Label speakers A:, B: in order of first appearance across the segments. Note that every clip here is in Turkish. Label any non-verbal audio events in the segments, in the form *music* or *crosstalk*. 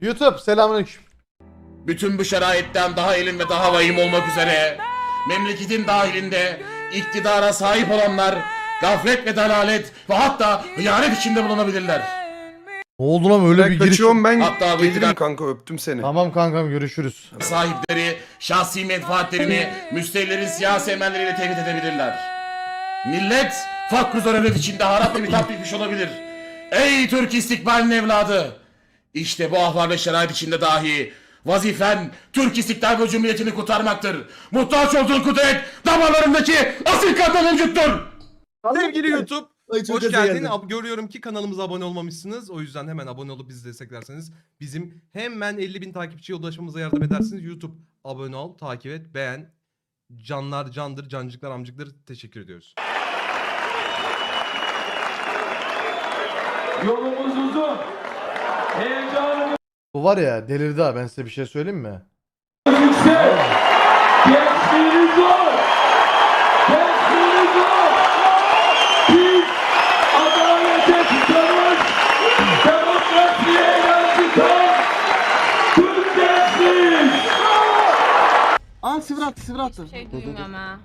A: YouTube selamünaleyküm.
B: bütün bu şeraitten daha elin ve daha vahim olmak üzere memleketin dahilinde iktidara sahip olanlar gaflet ve dalalet ve hatta hıyanet içinde bulunabilirler.
A: Ne oldu lan öyle bir giriş?
C: kaçıyorum ben
B: Hatta bu
C: gelirim
B: iktidar
C: kanka öptüm seni.
A: Tamam kankam görüşürüz.
B: sahipleri şahsi menfaatlerini müstehlerin siyasi emelleriyle tehdit edebilirler. Millet fakr zaruret içinde harap ve bitap bitmiş olabilir. Ey Türk istikbalinin evladı! İşte bu ahval ve şerait içinde dahi vazifen Türk İstiklal ve Cumhuriyeti'ni kurtarmaktır. Muhtaç olduğun kudret damarlarındaki asil kandan mevcuttur.
C: Sevgili YouTube.
D: Hoş geldin. Ab- Görüyorum ki kanalımıza abone olmamışsınız. O yüzden hemen abone olup bizi desteklerseniz bizim hemen 50 bin takipçiye ulaşmamıza yardım edersiniz. YouTube abone ol, takip et, beğen. Canlar candır, cancıklar amcıklar teşekkür ediyoruz.
E: Yolumuz uzun. Heyecanımız
A: Bu var ya delirdi ha ben size bir şey söyleyeyim mi?
E: yüksek. Gençliğiniz zor. Gençliğiniz. Biz adalete demokrasiye Türk
F: sivri attı sivri attı.
G: Şey duymuyorum ha.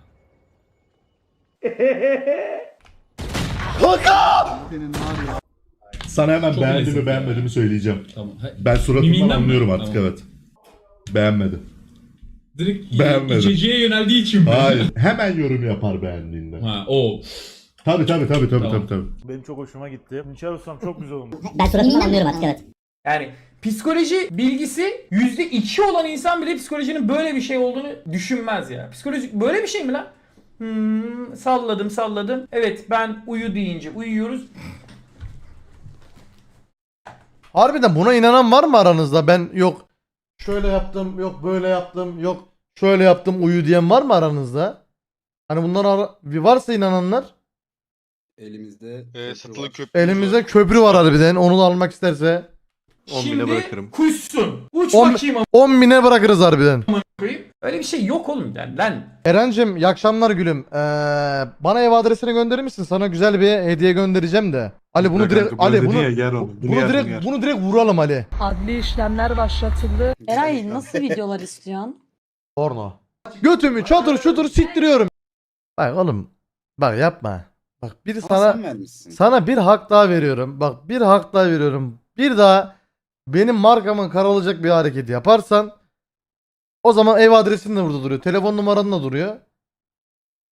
F: Senin var ya.
H: Sana hemen
I: Çok
H: beğendiğimi
I: lezzetli
H: beğenmediğimi söyleyeceğim.
I: Tamam. Ha,
H: Ben suratından
I: Mimiğinden mi?
H: anlıyorum artık
I: Tamam.
H: evet. Beğenmedi.
I: Direkt
H: Beğenmedim.
I: içeceğe yöneldiği için mi?
H: Hayır. *laughs* Hemen yorum yapar beğendiğinde.
I: Ha o.
H: Tabii tabii tabii tabii
I: Tamam.
H: tabii tabii.
J: Benim çok hoşuma gitti. Hünçer Ustam çok güzel olmuş. *laughs*
K: Ben suratından anlıyorum artık evet.
L: Yani psikoloji bilgisi %2 olan insan bile psikolojinin böyle bir şey olduğunu düşünmez ya. Psikoloji böyle bir şey mi lan? Hmm, salladım salladım. Evet ben uyu deyince uyuyoruz.
A: Harbiden buna inanan var mı aranızda? Ben yok şöyle yaptım, yok böyle yaptım, yok şöyle yaptım uyu diyen var mı aranızda? Hani bunlar ara- bir varsa inananlar
C: Elimizde
J: Ee, satılı köprü.
A: elimizde köprü var harbiden onu da almak isterse
L: Şimdi kuşsun. Uç
A: On-
L: bakayım
A: 10 bine bırakırız harbiden.
L: amına koyayım. Öyle bir şey yok oğlum yani lan.
A: Erencim iyi akşamlar gülüm. Ee, bana ev adresini gönderir misin? Sana güzel bir hediye göndereceğim de. Ali bunu direkt Ali bunu bunu direkt bunu direkt vuralım Ali.
G: Adli işlemler başlatıldı.
K: Eray nasıl videolar istiyorsun? *laughs*
A: Porno. Götümü çatır çutur siktiriyorum. Bak oğlum bak yapma. Bak biri sana
C: vermişsin.
A: sana bir hak daha veriyorum. Bak bir hak daha veriyorum. Bir daha benim markamın karalayacak bir hareket yaparsan o zaman ev adresin de burada duruyor. Telefon numaran da duruyor.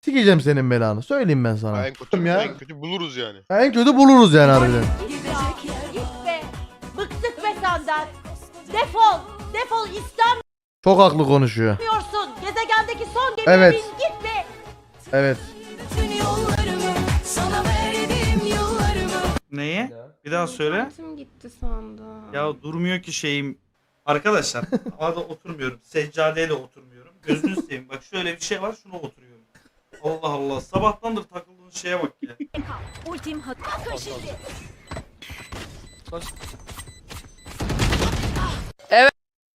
A: Sikeceğim senin belanı. Söyleyeyim ben sana.
J: En kötü,
A: Ya.
J: en kötü buluruz yani.
A: En kötü buluruz yani harbiden.
G: Git be. Bıktık be senden. Defol. Defol istemiyorsun.
A: Çok haklı konuşuyor.
G: Gezegendeki son gemiye
A: Evet.
G: bin git be.
A: Evet.
F: Neye? Bir daha söyle.
G: Tüm gitti sandım.
F: Ya durmuyor ki şeyim. Arkadaşlar havada oturmuyorum. Seccadeyle oturmuyorum. Gözünü seveyim. Bak şöyle bir şey var şuna oturuyorum. Allah Allah. Sabahtandır takıldığın şeye bak ya.
G: Ultim hat. Bakın şimdi.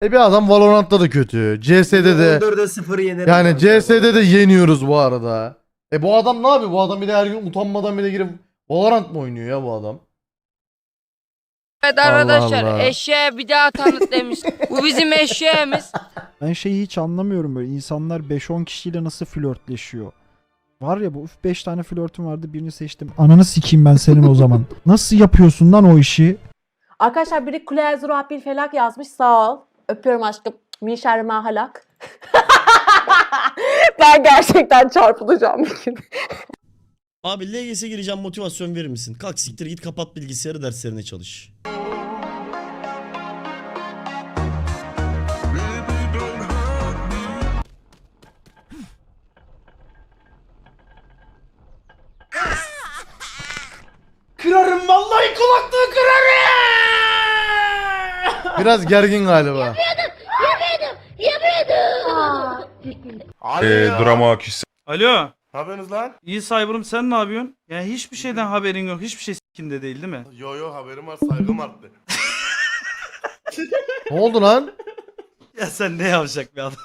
A: E bir adam Valorant'ta da kötü. CS'de de
F: 14'e 0 yenerim.
A: yani CS'de de yeniyoruz bu arada. E bu adam ne yapıyor? Bu adam bir de her gün utanmadan bile girip Valorant mı oynuyor ya bu adam?
G: Evet
A: Allah arkadaşlar, Allah.
G: eşeğe bir daha tanıt demiş. Bu bizim eşeğimiz. *laughs*
J: Ben şeyi hiç anlamıyorum böyle. İnsanlar 5-10 kişiyle nasıl flörtleşiyor. Var ya bu üf 5 tane flörtüm vardı birini seçtim. Ananı sikeyim ben senin o zaman. *laughs* Nasıl yapıyorsun lan o işi?
G: Arkadaşlar biri Kuleye Zurabil Felak yazmış. Sağ ol. Öpüyorum aşkım. Mişer mahalak. *laughs* ben gerçekten çarpılacağım bir gün.
K: Abi LGS'e gireceğim motivasyon verir misin? Kalk siktir git kapat bilgisayarı derslerine çalış.
A: Biraz gergin galiba.
J: Eee drama kişisi.
F: Alo.
J: Ne yapıyorsunuz lan?
F: İyi Cyber'ım sen ne yapıyorsun? Yani hiçbir şeyden haberin yok. Hiçbir şey sikinde değil değil mi?
J: Yo yo haberim var saygım arttı. *laughs*
A: Ne oldu lan?
F: Ya sen ne yapacak bir adam? *laughs*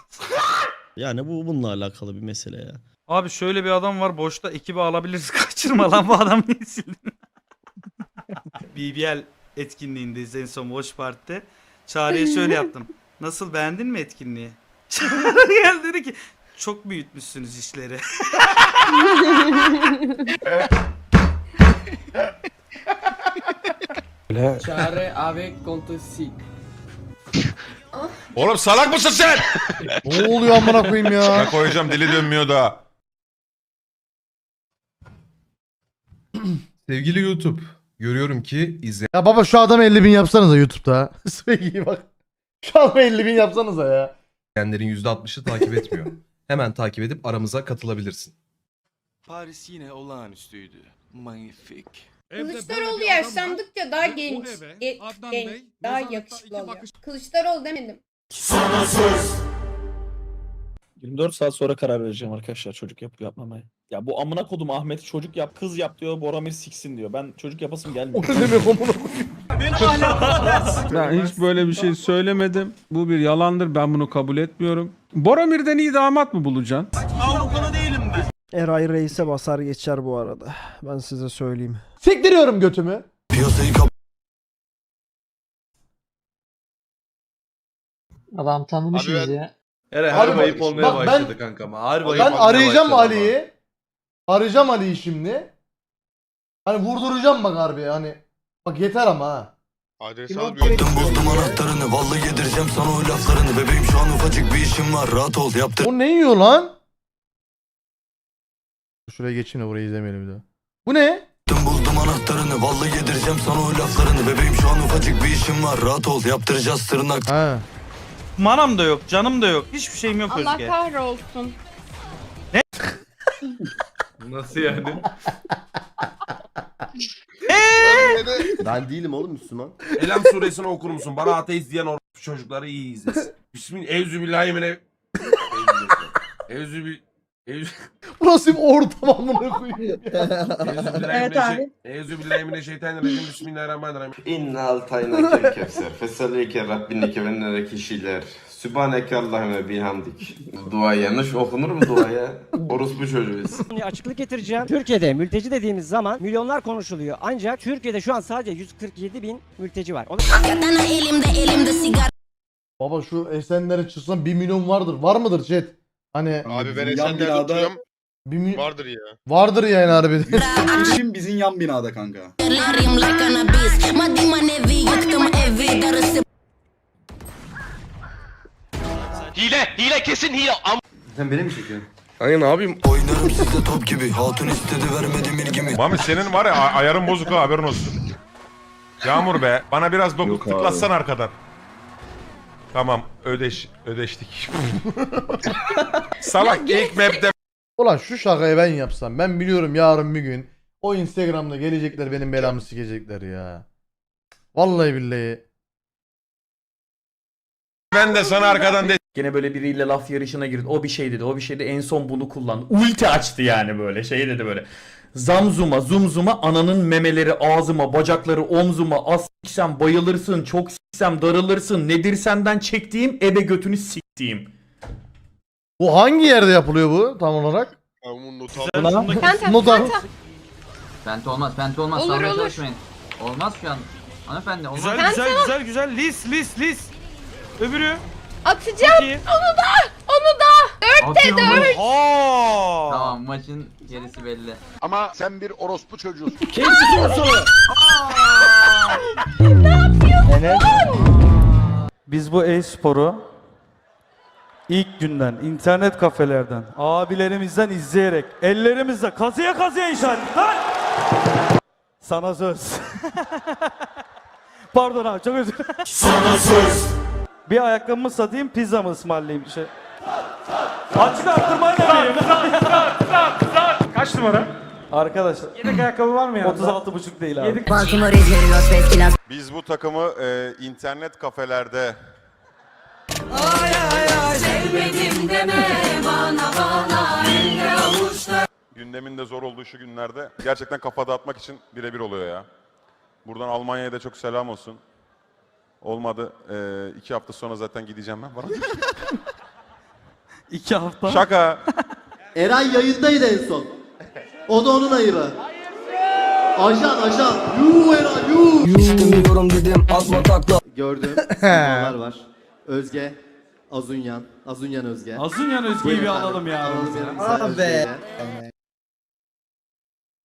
K: Yani bu bununla alakalı bir mesele ya.
F: Abi şöyle bir adam var boşta ekibi alabiliriz. *laughs* Kaçırma lan bu adam niye sildin? BBL etkinliğindeyiz en son Watch Party'de.
M: Çağrı'ya şöyle *laughs* yaptım. Nasıl beğendin mi etkinliği? *laughs* Çağrı geldi dedi ki çok büyütmüşsünüz işleri.
L: Çare avec contre si.
N: Oğlum salak mısın sen? *laughs*
A: Ne oluyor amına koyayım ya?
N: koyacağım dili dönmüyor daha.
D: Sevgili YouTube, görüyorum ki
A: Ya baba şu adam 50 bin yapsanıza YouTube'da. Peki *laughs* bak. Şu adam 50 bin yapsanıza ya.
D: izleyenlerin %60'ı takip etmiyor. *laughs* Hemen takip edip aramıza katılabilirsin.
C: Paris yine olağanüstüydü. Magnifique.
E: Kılıçdaroğlu yaşlandıkça daha genç, ge- genç, daha yakışıklı oluyor. Kılıçdaroğlu demedim.
F: 24 saat sonra karar vereceğim arkadaşlar çocuk yapıp yapmamaya. Ya bu amına kodum Ahmet çocuk yap kız yap diyor Boromir siksin diyor. Ben çocuk yapasım
A: O
F: gelmiyor.
A: ne demek amına? *laughs*
E: Ben hiç böyle bir şey söylemedim. Bu bir yalandır. Ben bunu kabul etmiyorum. Boromir'den iyi damat mı bulacaksın?
J: Eray Reis'e basar geçer bu arada. Ben size söyleyeyim.
A: Sektiriyorum götümü.
L: Adam tanımışız ya.
C: Eren
A: Harbi
C: harbi ayıp olmaya
A: bak ben-
C: başladı kankama. Harbi ayıp
A: Ben
C: olmaya
A: arayacağım
C: başladı ama.
A: Ali'yi. Arayacağım Ali'yi şimdi. Hani vurduracağım bak harbi hani. Bak yeter ama ha.
N: Adres
C: buldum anahtarını vallahi yedireceğim sana o laflarını bebeğim şu an ufacık bir işim var rahat ol yaptır.
A: O ne yiyor lan? Şuraya geçin de burayı izlemeyelim bir daha. Bu ne?
C: buldum anahtarını vallahi yedireceğim sana o laflarını bebeğim şu an ufacık bir işim var rahat ol yaptıracağız tırnak.
A: Ha.
M: Manam da yok, canım da yok. Hiçbir şeyim yok
E: Allah
M: Özge.
E: kahrolsun. *laughs*
C: Nasıl yani?
H: Ben değilim oğlum Müslüman.
N: Elem suresini okur musun? Bana ateist diyen orospu çocukları iyi izlesin. Bismillah. Evzübillahimine. *laughs* Evzübil... Evzü...
A: Burası bir ortam amına koyayım.
O: Evet abi.
N: Evzübillahimineşşeytanirracim. Bismillahirrahmanirrahim.
H: İnna altayna kevser. Fesalike rabbinike ve nereki kişiler. Sübhaneke Allahümme bihamdik. Dua yanlış okunur mu duaya? Orospu çocuğuyuz.
L: Açıklık getireceğim. Türkiye'de mülteci dediğimiz zaman milyonlar konuşuluyor. Ancak Türkiye'de şu an sadece 147 bin mülteci var.
A: Baba şu Esenler'e çıksan 1 milyon vardır. Var mıdır chat? Hani
N: Abi ben
C: Esenler'de oturuyorum.
A: bir mi-
N: Vardır ya.
A: vardır yani harbiden. *laughs*
C: Bizim bizim yan binada kanka.
N: Hile! Hile kesin hile!
H: Sen beni mi çekiyorsun?
N: Aynen abim.
C: Oynarım sizde top gibi hatun istedi vermedim ilgimi.
N: Mami senin var ya a- ayarın bozuk ha haberin olsun. Yağmur be bana biraz dokuz tıklatsan arkadan. Tamam ödeş ödeştik. *laughs* *laughs* Salak ilk map'te
A: Ulan şu şakayı ben yapsam ben biliyorum yarın bir gün o Instagram'da gelecekler benim belamı sikecekler ya. Vallahi billahi.
N: Ben de sana arkadan de
F: Gene böyle biriyle laf yarışına girdin. O bir şey dedi. O bir şey dedi. En son bunu kullandı. Ulti açtı yani böyle. Şey dedi böyle. Zamzuma, zumzuma, ananın memeleri ağzıma, bacakları omzuma, az siksem bayılırsın, çok siksem darılırsın, nedir senden çektiğim, ebe götünü siktiğim.
A: Bu hangi yerde yapılıyor bu tam olarak?
E: Penta,
A: Not al.
E: penta.
L: Penta olmaz, penta olmaz.
E: Olur, olur.
L: çalışmayın. Olmaz şu an. Hanımefendi olmaz.
M: Güzel güzel güzel güzel. Lis lis lis. Öbürü.
E: Atacağım.
M: İyi.
E: Onu da. Onu da. Dörtte dört.
M: Aa!
L: Tamam maçın gerisi belli.
N: Ama sen bir orospu çocuğusun. *laughs*
F: Biz bu e-sporu ilk günden internet kafelerden abilerimizden izleyerek ellerimizle kazıya kazıya inşa ettik lan. Sana söz. *laughs* Pardon abi çok özür dilerim. Sana söz. Bir ayakkabımı satayım pizza mı ısmarlayayım şey. Açık arttırmayı deneyim.
E: Kaç numara?
F: Arkadaşlar. Yedek ayakkabı var mı ya? 36 buçuk değil abi.
N: Biz bu takımı e, internet kafelerde gündemin de zor olduğu şu günlerde gerçekten kafa dağıtmak için birebir oluyor ya. Buradan Almanya'ya da çok selam olsun. Olmadı. E, iki hafta sonra zaten gideceğim ben. Bana. *laughs*
F: İki hafta.
N: Şaka. *laughs*
H: Eray yayındaydı en son. O da onun ayırı. Ajan ajan. Yuu Eray yuu.
C: İstemiyorum dedim atma takla.
A: Gördüm. *laughs*
P: var. Özge, Azunyan, Azunyan Özge.
F: Azunyan Özge'yi bir alalım ya.
P: Abi.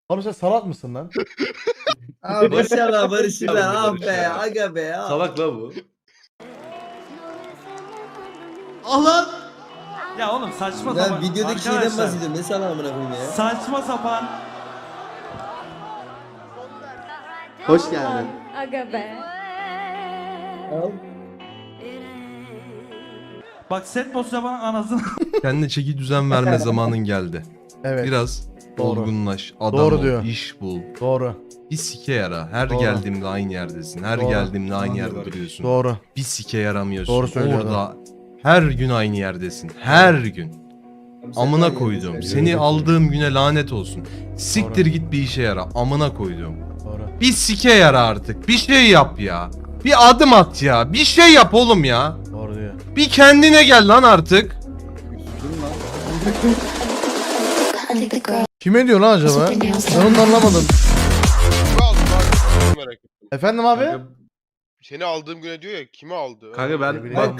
A: Oğlum sen salak mısın lan?
P: Abi başarılar barışırlar abi be aga be.
Q: Salak la bu.
P: Allah.
F: Ya oğlum saçma sapan. Arkadaşlar,
P: Ne sana amına koyayım ya.
F: Saçma sapan.
P: Hoş geldin.
K: Aga be.
F: Bak set boss yapan anasını.
D: Kendine çeki düzen verme zamanın geldi.
A: Evet.
D: Biraz
A: Doğru.
D: olgunlaş, adam
A: Doğru
D: ol,
A: diyor.
D: iş bul.
A: Doğru.
D: Bir sike yara. Her
A: Doğru.
D: geldiğimde aynı yerdesin. Her
A: Doğru.
D: geldiğimde aynı yerde duruyorsun.
A: Doğru.
D: Bir sike yaramıyorsun.
A: Doğru söylüyor
D: Orada her gün aynı yerdesin. Her gün. Amına koyduğum. Seni aldığım güne lanet olsun. Siktir git bir işe yara. Amına koyduğum.
A: Doğru.
D: Bir sike yara artık. Bir şey yap ya. Bir adım at ya. Bir şey yap oğlum ya.
A: Doğru diyor.
D: Bir kendine gel lan artık.
A: Kime diyor lan acaba? Ben onu anlamadım. Efendim abi?
R: Seni aldığım güne diyor ya kime aldı?
D: Kanka
A: Ne bileyim.